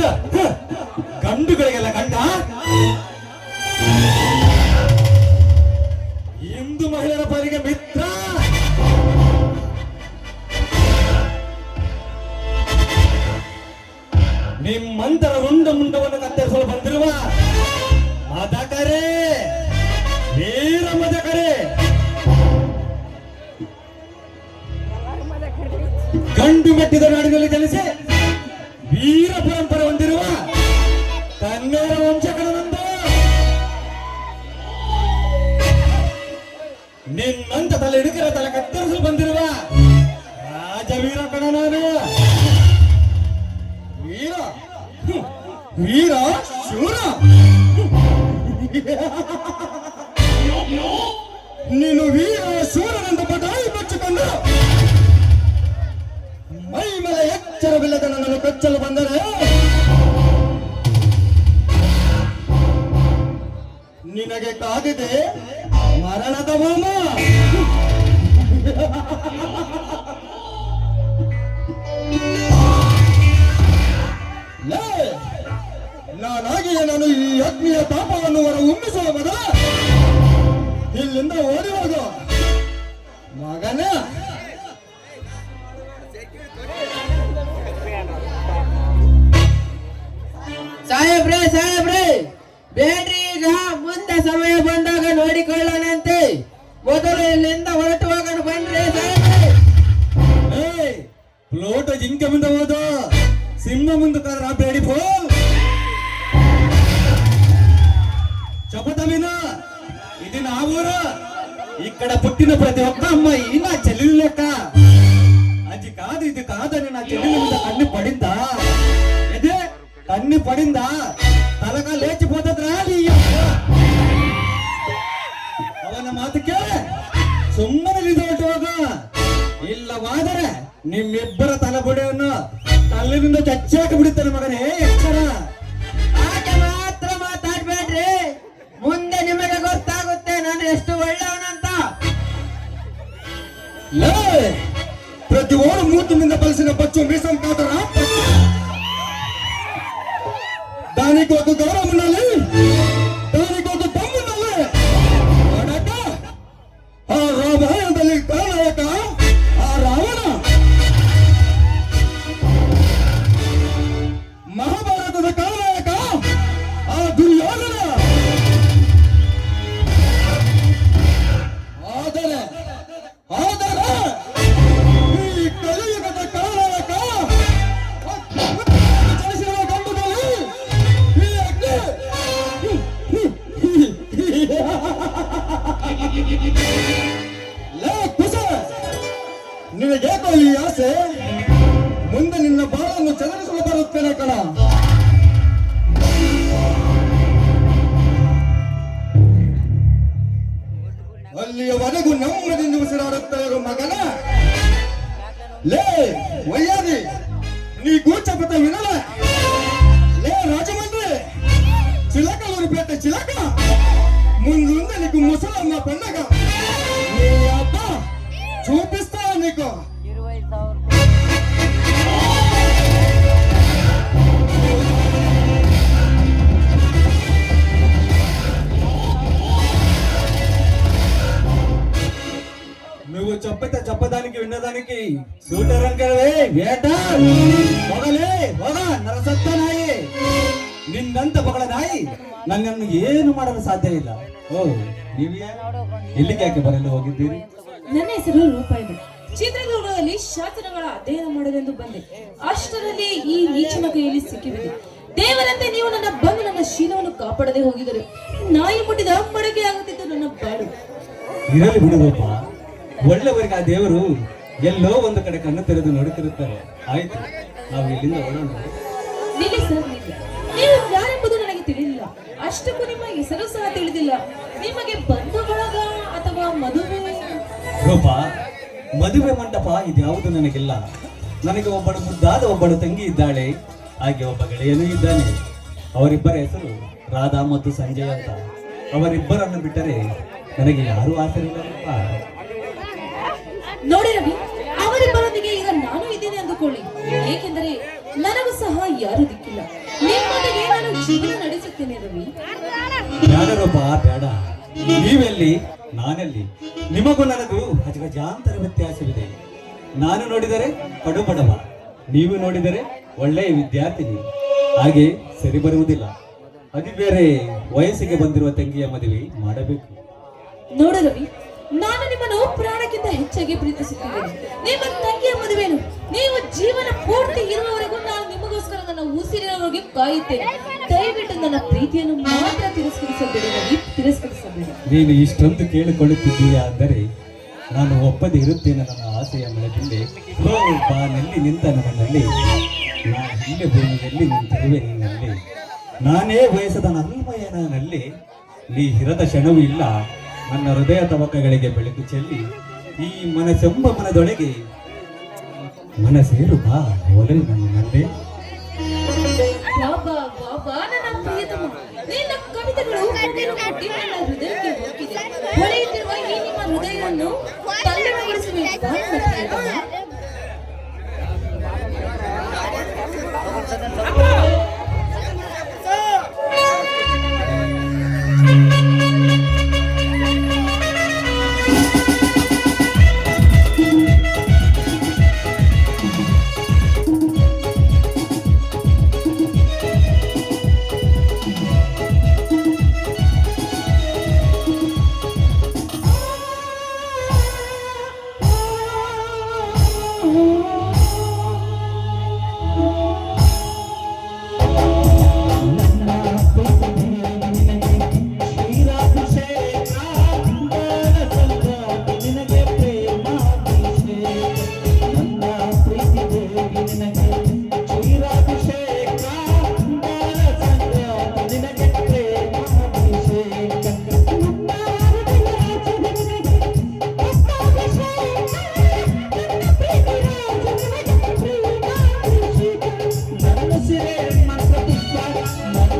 ಗಂಡ. ಗಂಡುಗಳಿಗೆಲ್ಲ ಗಂಡ. ಹಿಂದೂ ಮಹಿಳೆಯರ ಪಾಲಿಗೆ ಮಿತ್ರ. ನಿಮ್ಮಂತರ ರುಂಡ ಮುಂಡವನ್ನು ಕತ್ತರಿಸಲು ಬಂದಿರುವ ಮದಕರೇ, ವೀರ ಮದಕರೇ. ಗಂಡು ಮೆಟ್ಟಿದ ನಾಡಿನಲ್ಲಿ ಜನಿಸಿ ವೀರ ಪರಂಪರೆ ತಲೆ ಹಿಡುಕರ ತಲೆ ಕತ್ತರಿಸಲು ಬಂದಿರುವ ರಾಜವೀರ ಕಣ ನಾನು. ವೀರ? ವೀರ? ಶೂರ? ನೀನು ವೀರ, ಶೂರನೆಂದು ಬಟಾಯಿ ಬಚ್ಚಿಕೊಂಡು ಮೈ ಮೇಲೆ ಎಚ್ಚರವಿಲ್ಲದ ನನ್ನನ್ನು ಕಚ್ಚಲು ಬಂದರೆ ನಿನಗೆ ಕಾದಿದೆ ಮರಣದ ಹೋಮ. ನಾನಾಗಿಯೇ ನಾನು ಈ ಅಗ್ನಿಯ ತಾಪವನ್ನು ಹೊರ ಉಮ್ಮಿಸುವ ಇಲ್ಲಿಂದ ಓಡಿ ಮಗನ. ಸಾಹೇಬ್ರೆ ಸಾಹೇಬ್ರೆ, ಬೇಡ್ರಿ ಈಗ ಮುಂದೆ ಸಮಯ ಬಂದಾಗ ನೋಡಿಕೊಳ್ಳೋಣಂತೆ ಮೊದಲು ಇಲ್ಲಿಂದ ಹೊರಟು ಹೋಗೋಣ ಬನ್ರಿ ಸಾಹೇಬ್ರೆ ಏಯ್ ಪ್ಲೋಟ ಜಿಂಕೆ ಮುಂದೆ ಹೋದ ಸಿಂಹ ಮುಂದೆ ಕಾದ್ರ ಬೇಡಿ ಪೋ ಚಪತ ಮೀನ ಇದು ನಾವೂರ ఇక్కడ పుట్టిన ప్రతి ఒక్క అమ్మాయి నా చెల్లెలు లెక్క అది కాదు ఇది కాదని నా చెల్లెల మీద కన్ను పడిందా ఇదే కన్ను పడిందా తలగా లేచిపోతుందిరా ನಿಮ್ಮಿಬ್ಬರ ತಲೆಬುಡೆಯನ್ನು ತಲೆಯಿಂದ ಚಚ್ಚಾಕಿ ಬಿಡುತ್ತಾನೆ ಮಗನೇ ಎಚ್ಚರ ಆಟ ಮಾತ್ರ ಮಾತಾಡ್ಬೇಡ್ರಿ ಮುಂದೆ ನಿಮಗೆ ಗೊತ್ತಾಗುತ್ತೆ ನಾನು ಎಷ್ಟು ಒಳ್ಳೆಯವನಂತ ಲೇ ಪ್ರತಿ ಓಡು ಮೂತಿನಿಂದ ಬಲಿಸಿನ ಬಚ್ಚು ಮೀಸಂ ಕಾದರ దానికొక గౌరవం ఉండాలి ನಿನ್ನಂತ ಬಗಳ ನಾಯಿ. ನನ್ನನ್ನು ಏನು ಮಾಡಲು ಸಾಧ್ಯ ಇಲ್ಲ. ಓ ನೀವು ಎಲ್ಲಿಗೆ ಯಾಕೆ ಬರಲು ಹೋಗಿದ್ದೀರಿ? ನನ್ನ ಹೆಸರು ರೂಪಾಯಿ ಚಿತ್ರದುರ್ಗದಲ್ಲಿ ಶಾಸನಗಳ ಅಧ್ಯಯನ ಮಾಡಲೆಂದು ಬಂದೆ. ಅಷ್ಟರಲ್ಲಿ ಈ ನೀಚನ ಕೈಯಲ್ಲಿ ಸಿಕ್ಕಿಬಿದೆ. ದೇವರಂತೆ ನೀವು ನನ್ನ ಬಂದು ನನ್ನ ಶೀಲವನ್ನು ಕಾಪಾಡದೆ ಹೋಗಿದರೆ ನಾಯಿ ಮುಟ್ಟಿದ ಮಡಕೆ ಆಗುತ್ತಿದ್ದು ನನ್ನ ಬಾಳು. ಇರಲಿ ಬಿಡುವಪ್ಪ ಒಳ್ಳೆಯವರಿಗೆ ಆ ದೇವರು ಎಲ್ಲೋ ಒಂದು ಕಡೆ ಕಣ್ಣು ತೆರೆದು ನೋಡುತ್ತಿರುತ್ತಾರೆ. ಆಯ್ತು ನಾವು ಇಲ್ಲಿಂದ ಹೊರಡೋಣ ನಿಲ್ಲಿ ಸರ್ ನಿಲ್ಲಿ ಅಷ್ಟಕ್ಕೂ ನಿಮ್ಮ ಹೆಸರು ಸಹ ತಿಳಿದಿಲ್ಲ. ನಿಮಗೆ ಬಂಧು ಬಳಗ ಅಥವಾ ಮದುವೆ? ರೂಪ ಮದುವೆ ಮಂಟಪ ಇದ್ಯಾವುದು ನನಗಿಲ್ಲ. ನನಗೆ ಒಬ್ಬಳು ಮುದ್ದಾದ ಒಬ್ಬಳು ತಂಗಿ ಇದ್ದಾಳೆ. ಹಾಗೆ ಒಬ್ಬ ಗೆಳೆಯನೂ ಇದ್ದಾನೆ. ಅವರಿಬ್ಬರ ಹೆಸರು ರಾಧಾ ಮತ್ತು ಸಂಜಯ್ ಅಂತ. ಅವರಿಬ್ಬರನ್ನು ಬಿಟ್ಟರೆ ನನಗೆ ಯಾರೂ ಆಸರಿಲ್ಲಪ್ಪ ನೋಡಿ ರವಿ ಅವರಿಬ್ಬರೊಂದಿಗೆ ಈಗ ನಾನು ಇದ್ದೇನೆ ಅಂದುಕೊಳ್ಳಿ. ಏಕೆಂದರೆ ನನಗೂ ಸಹ ಯಾರು ದಿಕ್ಕಿಲ್ಲ. ನಿಮ್ಮೊಂದಿಗೆ ಜೀವನ ನಡೆಸುತ್ತೇನೆ ರವಿ. ಬೇಡ ನೀವೆಲ್ಲಿ ನಾನೆಲ್ಲಿ? ನಿಮಗೂ ನನಗೂ ಅಜಗಜಾಂತರ ವ್ಯತ್ಯಾಸವಿದೆ. ನಾನು ನೋಡಿದರೆ ಕಡು ಬಡವ ನೀವು ನೋಡಿದರೆ ಒಳ್ಳೆಯ ವಿದ್ಯಾರ್ಥಿನಿ. ಹಾಗೆ ಸರಿ ಬರುವುದಿಲ್ಲ. ಅದು ಬೇರೆ ವಯಸ್ಸಿಗೆ ಬಂದಿರುವ ತಂಗಿಯ ಮದುವೆ ಮಾಡಬೇಕು. ನೋಡು ರವಿ ನಾನು ನಿಮ್ಮನ್ನು ಪ್ರಾಣಕ್ಕಿಂತ ಹೆಚ್ಚಾಗಿ ಪ್ರೀತಿಸುತ್ತಿದ್ದೇನೆ ನಿಮ್ಮ ತಂಗಿಯ ಮದುವೆನು ನೀವು ಜೀವನ ಪೂರ್ತಿ ಇರುವವರೆಗೂ ನಿಮಗೋಸ್ಕರ ನನ್ನ ಉಸಿರಿನವರೆಗೆ ಕಾಯುತ್ತೇನೆ. ದಯವಿಟ್ಟು ನನ್ನ ಪ್ರೀತಿಯನ್ನು ಮಾತ್ರ ತಿರಸ್ಕರಿಸಬೇಡಿ ರವಿ ತಿರಸ್ಕರಿಸಬೇಡಿ. ನೀನು ಇಷ್ಟೊಂದು ಕೇಳಿಕೊಳ್ಳುತ್ತಿದ್ದೀಯಾ ಅಂದರೆ, ನಾನು ಒಪ್ಪದೆ ಇರುತ್ತೇನೆ ನನ್ನ ಆಸೆಯ ಮನದಲ್ಲಿ ರೂಪ ಬಾನಲ್ಲಿ ನಿಂತ ನನ್ನಲ್ಲಿ, ನಾನು ಹಿಂದೆ ಭೂಮಿಯಲ್ಲಿ ನಿಂತಿರುವೆ ನಿನ್ನಲ್ಲಿ. ನಾನೇ ಬಯಸದ ನಲ್ಮಯನಲ್ಲಿ ನೀ ಹಿರದ ಕ್ಷಣವೂ ಇಲ್ಲ, ನನ್ನ ಹೃದಯ ತವಕಗಳಿಗೆ ಬೆಳಕು ಚೆಲ್ಲಿ, ಈ ಮನಸ್ಸೆಂಬ ಮನದೊಳಗೆ ಮನಸ್ಸೇರು ಬಾ ಒಲೆ ನನ್ನಲ್ಲಿ ಬಾಬಾ ಬಾಬಾ ನನ್ನ ಪ್ರಿಯತಮ. ನಿನ್ನ ಕವಿತೆಗಳು ನನ್ನ ಹೃದಯಕ್ಕೆ ಈ ನಿಮ್ಮ ಹೃದಯವನ್ನು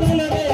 ನನ್ನ ಪ್ರಿಯತಮ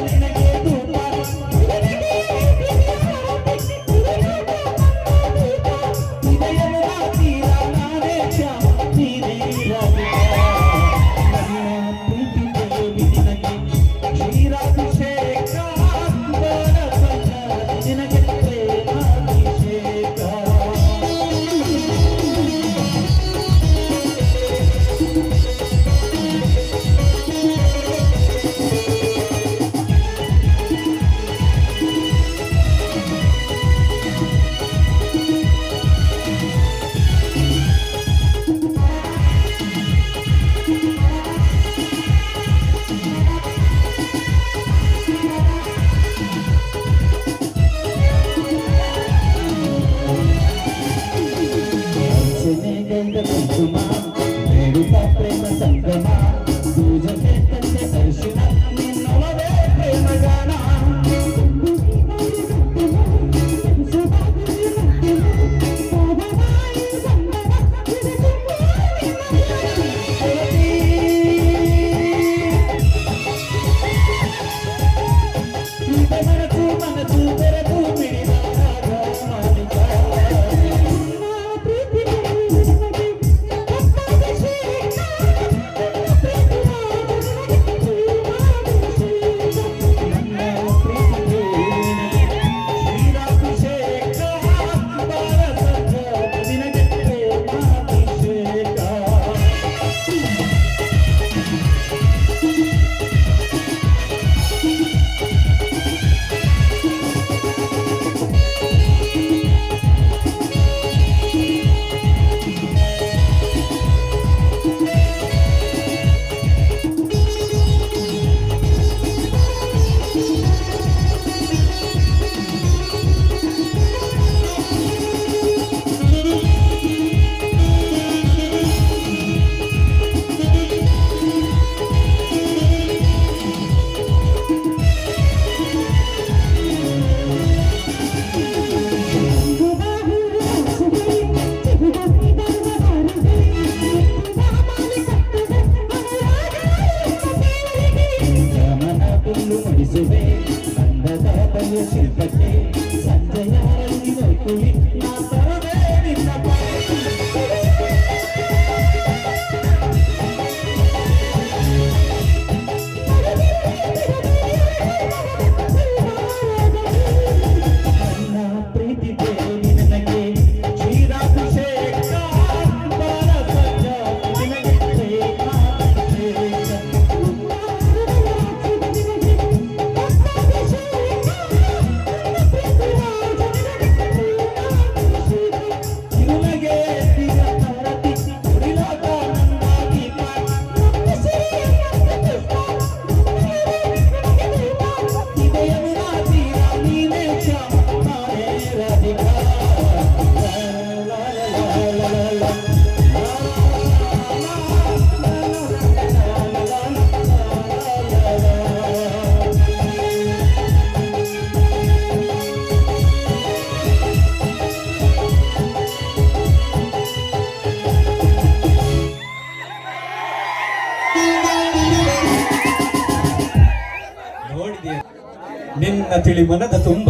ಮನದ ತುಂಬ,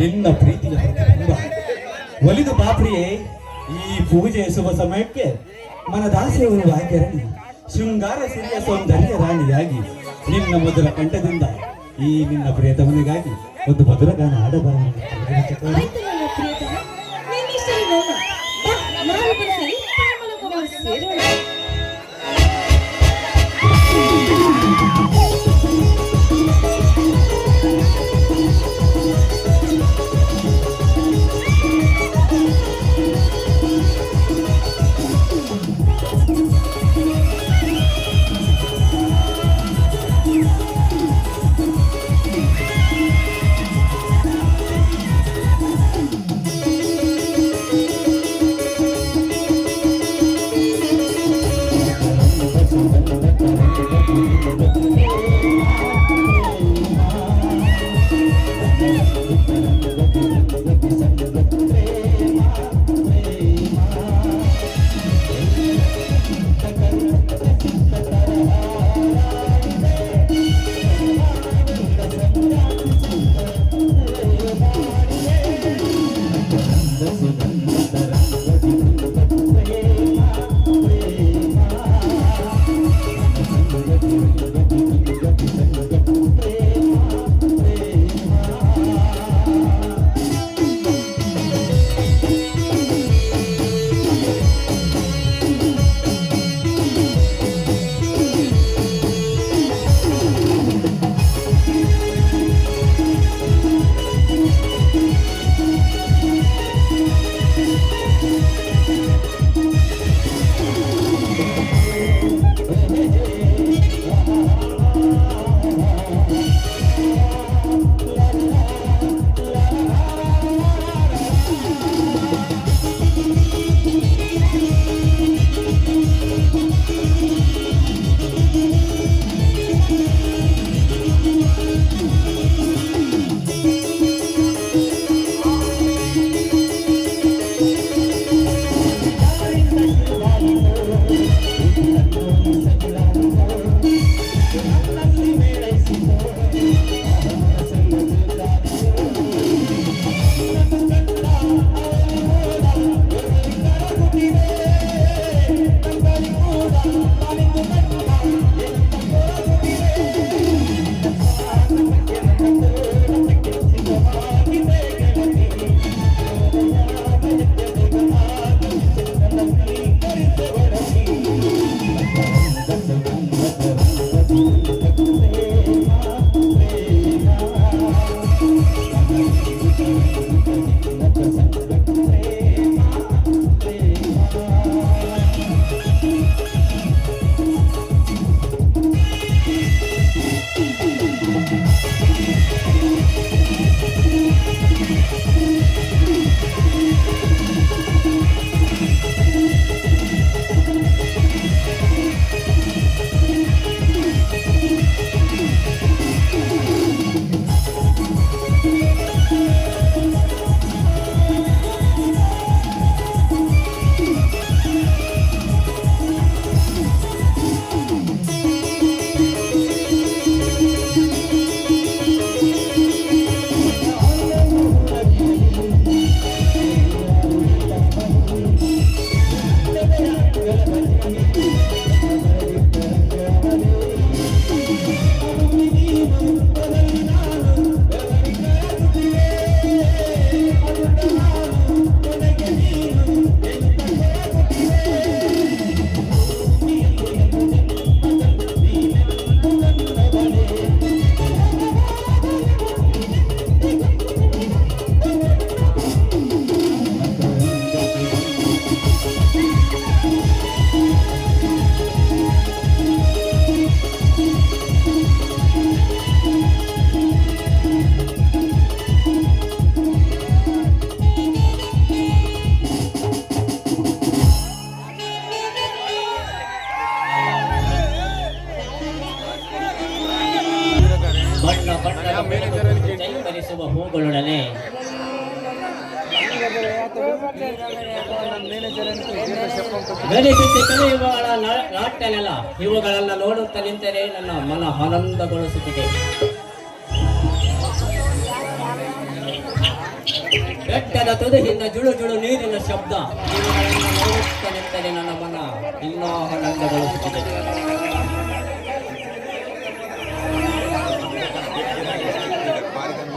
ನಿನ್ನ ಪ್ರೀತಿಯ ತುಂಬ. ಒಲಿದು ಬಾಪ್ರಿಯೇ ಈ ಪೂಜೆ ಶುಭ ಸಮಯಕ್ಕೆ ಮನದಾಸೆಯವರು ಭಾಗ್ಯರಣಿ ಶೃಂಗಾರ ಸಿರಿಯ ಸೌಂದರ್ಯ ರಾಣಿಯಾಗಿ, ನಿನ್ನ ಮೊದಲ ಕಂಠದಿಂದ ಈ ನಿನ್ನ ಪ್ರಿಯತಮನಿಗಾಗಿ ಒಂದು ಮಧುರ ಗಾನ ಆಡಬಾರದು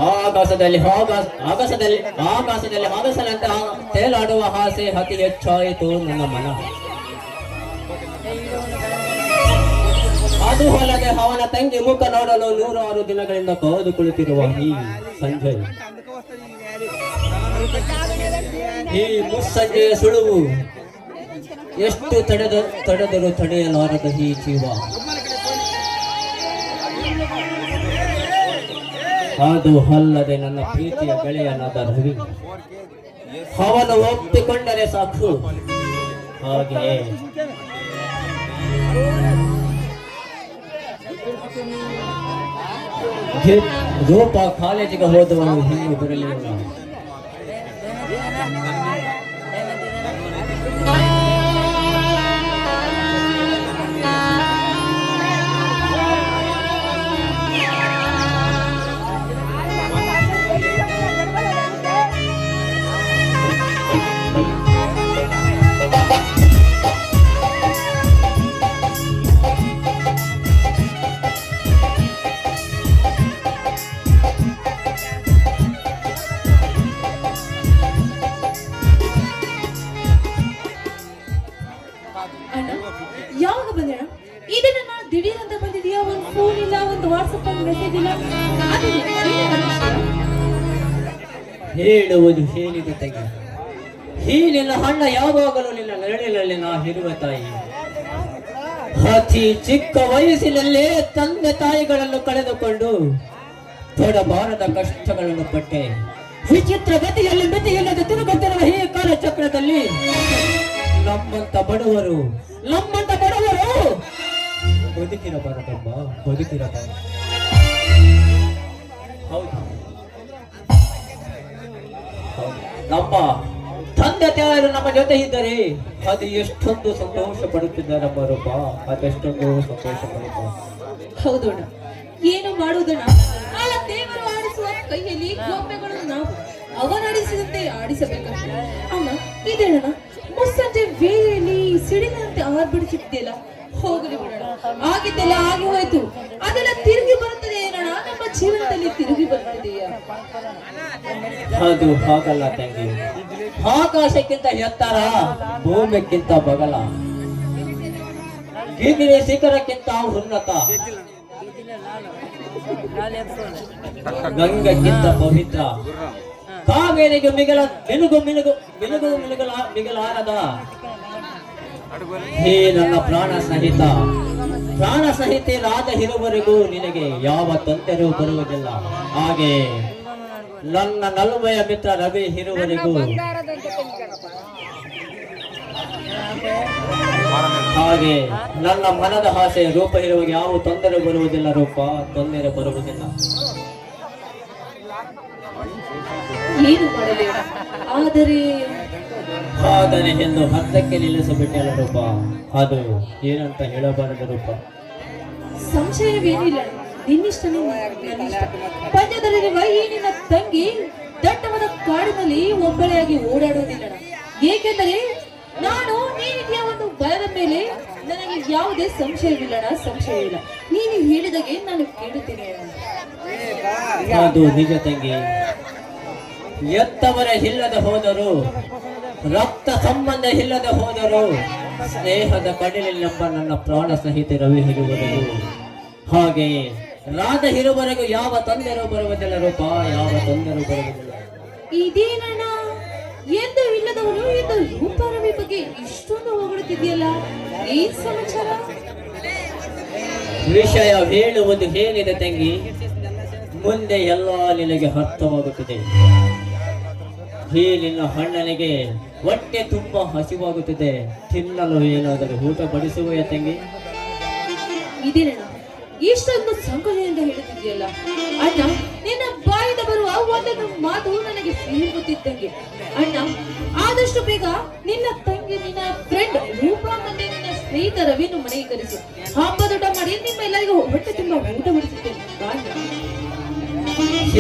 ಆಕಾಶದಲ್ಲಿ ಆಕಾಶದಲ್ಲಿ ಆಕಾಶದಲ್ಲಿ ಆಗಸಲಂತೆ ತೇಲಾಡುವ ಆಸೆ ಅತಿ ಹೆಚ್ಚಾಯಿತು ನನ್ನ ಮನ. ಅದು ಅಲ್ಲದೆ ಅವನ ತಂಗಿ ಮುಖ ನೋಡಲು ನೂರಾರು ದಿನಗಳಿಂದ ಕಾದು ಕುಳಿತಿರುವ ಈ ಸಂಜಯ್. ಈ ಮುಸ್ಸಂಜೆಯ ಸುಳುವು. ಎಷ್ಟು ತಡೆದ, ತಡೆದರೂ ತಡೆಯಲಾರದ ಈ ಜೀವ. ಅದು ಅಲ್ಲದೆ ನನ್ನ ಪ್ರೀತಿಯ ಗೆಳೆಯನಾದ ರವಿ ಅವನು ಒಪ್ಪಿಕೊಂಡರೆ ಸಾಕು. ಹಾಗೆ ರೂಪ ಕಾಲೇಜಿಗೆ ಹೋದವನು ಹಿಂದೆ ಬರಲಿಲ್ಲ. ಹೇಳುವುದು ಹೇಳಿದ ತೆಗೆ. ಈ ಹಣ್ಣ ಯಾವಾಗಲೂ ನಿನ್ನ ನೆರಳಿನಲ್ಲಿ ನಾ ಹಿರುವ ತಾಯಿ. ಅತಿ ಚಿಕ್ಕ ವಯಸ್ಸಿನಲ್ಲೇ ತಂದೆ ತಾಯಿಗಳನ್ನು ಕಳೆದುಕೊಂಡು ತೊಡಬಾರದ ಕಷ್ಟಗಳನ್ನು ಪಟ್ಟೆ. ವಿಚಿತ್ರ ಗತಿಯಲ್ಲಿ ಮಿತಿಯಿಲ್ಲದೆ ತಿರುಗುತ್ತಿರುವ ಈ ಕಾಲ ಚಕ್ರದಲ್ಲಿ ನಮ್ಮಂತ ಬಡವರು ನಮ್ಮಂತ ಬಡವರು ಬದುಕಿರಬಾರದಮ್ಮ ಬದುಕಿರಬಾರದು ಹೌದು ನಮ್ಮ ತಂದೆ ತಾಯರು ನಮ್ಮ ಜೊತೆ ಇದ್ದರೆ. ಅದು ಎಷ್ಟೊಂದು ಸಂತೋಷ ಪಡುತ್ತಿದ್ದಾರಮ್ಮ ರೂಪ ಅದೆಷ್ಟೊಂದು ಸಂತೋಷ ಪಡುತ್ತ ಹೌದು ಅಣ್ಣ. ಏನು ಮಾಡುವುದಣ್ಣ? ಆ ದೇವರು ಆಡಿಸುವ ಕೈಯಲ್ಲಿ ಗೊಂಬೆಗಳು ನಾವು ಅವನಾಡಿಸಿದಂತೆ ಆಡಿಸಬೇಕಷ್ಟೇ. ಅಣ್ಣ ಇದೇನಣ್ಣ ಮುಸ್ಸಂಜೆ ವೇಳೆಯಲ್ಲಿ ಸಿಡಿಲಂತೆ ಆರ್ಬಿಡಿಸುತ್ತಿದೆಯಲ್ಲ ಹೋಗಲಿ ಆಗಿದ್ದೆಲ್ಲ ಆಗಿ ಹೋಯ್ತು ಅದೆಲ್ಲ ತಿರುಗಿ ಬರುತ್ತದೆ ಏನೋಣ ನಮ್ಮ ಜೀವನದಲ್ಲಿ ತಿರುಗಿ ಬರುತ್ತದೆಯಾ? ಆಕಾಶಕ್ಕಿಂತ ಎತ್ತರ, ಭೂಮಿಕ್ಕಿಂತ ಬಗಲ. ಗಿರಿಗಿರಿ ಶಿಖರಕ್ಕಿಂತ ಉನ್ನತ. ಗಂಗಕ್ಕಿಂತ ಪವಿತ್ರ. ಕಾವೇರಿಗೆ ಮಿಗಲ, ಮಿನುಗು ಮಿನುಗು ಮಿನುಗು, ಮಿನುಗಲ, ಮಿಗಲಾರದ ಹೇ ನನ್ನ ಪ್ರಾಣ ಸಹಿತ. ಪ್ರಾಣ ಸಹಿತರಾದ ಇರುವವರೆಗೂ ನಿನಗೆ ಯಾವ ತೊಂದರೆ ಬರುವುದಿಲ್ಲ. ಹಾಗೆ ನನ್ನ ನಲ್ವಯ ಮಿತ್ರ ರವಿ ಇರುವವರೆಗೂ ಹಾಗೆ ನನ್ನ ಮನದ ಆಸೆ ರೂಪ ಇರುವ ಯಾವ ತೊಂದರೆ ಬರುವುದಿಲ್ಲ ರೂಪ, ತೊಂದರೆ ಬರುವುದಿಲ್ಲ. ಆದರೆ ಎಂದು ಹತ್ತಕ್ಕೆ ನಿಲ್ಲಿಸಬಿಟ್ಟಲ್ಲ ರೂಪ. ಅದು ಏನಂತ ಹೇಳಬಾರದು ರೂಪ. ಸಂಶಯವೇನಿಲ್ಲ. ನಿನ್ನಿಷ್ಟನೇ ಈ ನಿನ್ನ ತಂಗಿ ದಟ್ಟವಾದ ಕಾಡಿನಲ್ಲಿ ಒಬ್ಬಳೆಯಾಗಿ ಓಡಾಡುವುದಿಲ್ಲ. ಏಕೆಂದರೆ ನಾನು ನೀನಿದೆಯ ಒಂದು ಬಲದ ಮೇಲೆ ನನಗೆ ಯಾವುದೇ ಸಂಶಯವಿಲ್ಲಣ ಸಂಶಯವಿಲ್ಲ. ನೀನು ಹೇಳಿದಾಗೆ ನಾನು ಕೇಳುತ್ತೇನೆ. ಅದು ನಿಜ ತಂಗಿ. ಎತ್ತವರ ಇಲ್ಲದ ಹೋದರು ರಕ್ತ ಸಂಬಂಧ ಇಲ್ಲದೆ ಹೋದರು ಸ್ನೇಹದ ಕಡಲಿನೆಂಬ ನನ್ನ ಪ್ರಾಣ ಸಹಿತ ರವಿ ಹಿರುವರು ಹಾಗೆಯೇ ರಾಧ ಇರುವರೆಗೂ ಯಾವ ತೊಂದರೆ ಬರುವುದಿಲ್ಲ ರೂಪ ಯಾವ ತೊಂದರೆ ಬರುವುದಿಲ್ಲ. ಇದೇನಣ್ಣ? ಎಂದು ಇಲ್ಲದವನು ಎಂದು ರೂಪರವಿ ಬಗ್ಗೆ ಇಷ್ಟೊಂದು ಹೊಗಳುತ್ತಿದೆಯಲ್ಲ ಏನ್ ಸಮಾಚಾರ? ವಿಷಯ ಹೇಳುವುದು ಹೇಳಿದೆ ತಂಗಿ? ಮುಂದೆ ಎಲ್ಲ ನಿನಗೆ ಅರ್ಥವಾಗುತ್ತದೆ. ನಿನ್ನ ಹಣ್ಣನಿಗೆ ಹೊಟ್ಟೆ ತುಂಬ ಹಸಿವಾಗುತ್ತದೆ. ತಿನ್ನಲು ಏನಾದರೂ ಊಟ ಬಡಿಸುವೆಯ ತಂಗಿ ಇಷ್ಟೊಂದು ಸಂಕೋಲೆಯಿಂದ ಹೇಳುತ್ತಿದೆಯಲ್ಲ ಅಣ್ಣ ನಿನ್ನ ಬಾಯಿಂದ ಬರುವ ಒಂದೊಂದು ಮಾತು ನನಗೆ ಸಿಗುತ್ತಿದ್ದಂಗೆ ಅಣ್ಣ ಆದಷ್ಟು ಬೇಗ ನಿನ್ನ ತಂಗಿ ನಿನ್ನ ಫ್ರೆಂಡ್ ರೂಪಾ ಮತ್ತೆ ನಿನ್ನ ಸ್ನೇಹಿತ ರವಿನು ಮನೆಗೆ ಕರೆಸು. ಹಬ್ಬದೂಟ ಮಾಡಿ ನಿಮ್ಮೆಲ್ಲರಿಗೂ ಹೊಟ್ಟೆ ತುಂಬಾ ಊಟ ಬಡಿಸುತ್ತೇನೆ.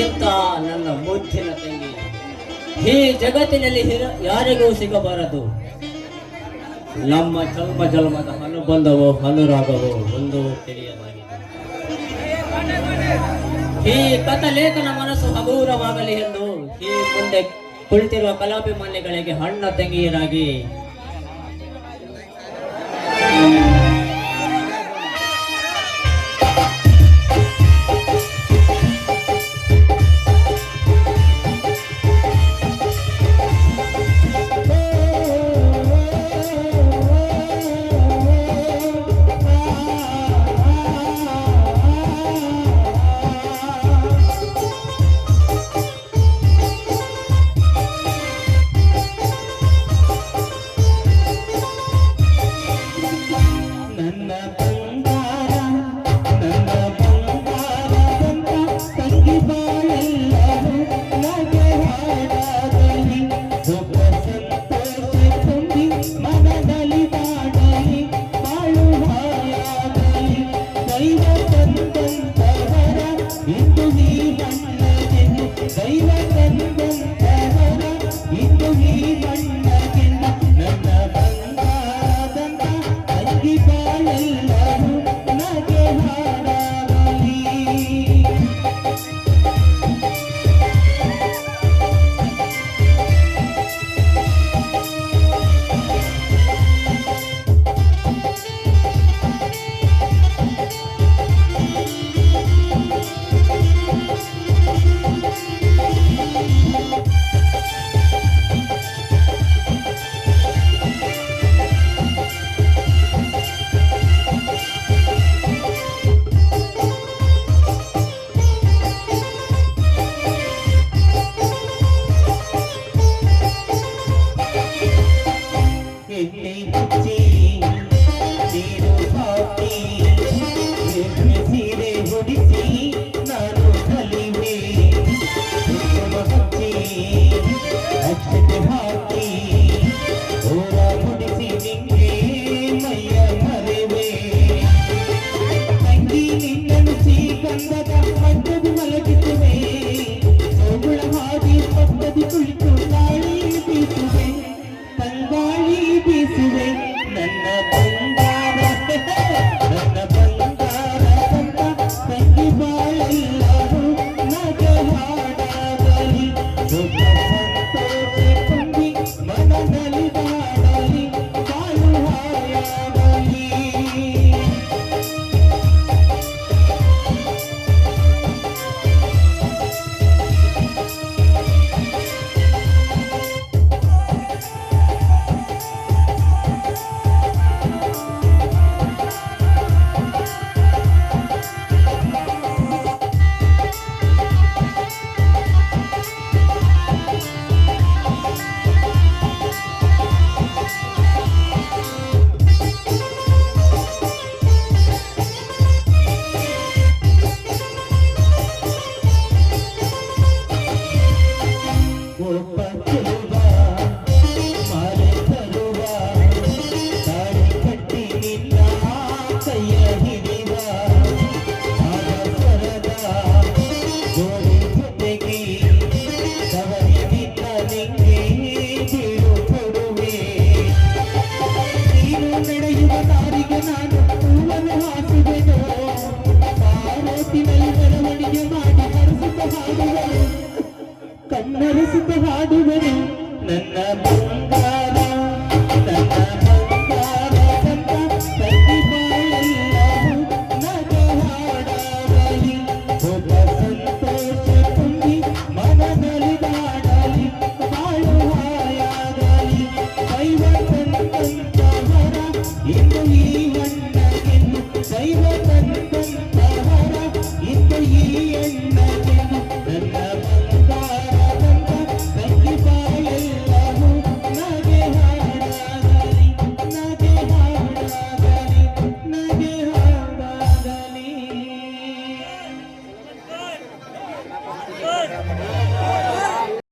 ಇಂಥ ನನ್ನ ಮುದ್ದಿನ ತಂಗಿ. ಈ ಜಗತ್ತಿನಲ್ಲಿ ಯಾರಿಗೂ ಸಿಗಬಾರದು. ನಮ್ಮ ಚಲ್ಮ ಹನು ಅನುಬಂಧವೋ ಅನುರಾಗವೋ ಒಂದು ತಿಳಿಯಲಾಗಿದೆ. ಈ ಕಥ ಲೇಖನ ಮನಸ್ಸು ಹಗೂರವಾಗಲಿ ಎಂದು ಈ ಮುಂದೆ ಕುಳಿತಿರುವ ಕಲಾಭಿಮಾನಿಗಳಿಗೆ ಹಣ್ಣ ತಂಗಿಯರಾಗಿ ಹಾಡುವನು ಕನ್ನರಿಸಿದ ಹಾಡುವನು ನನ್ನ ಬಂಗಾರ.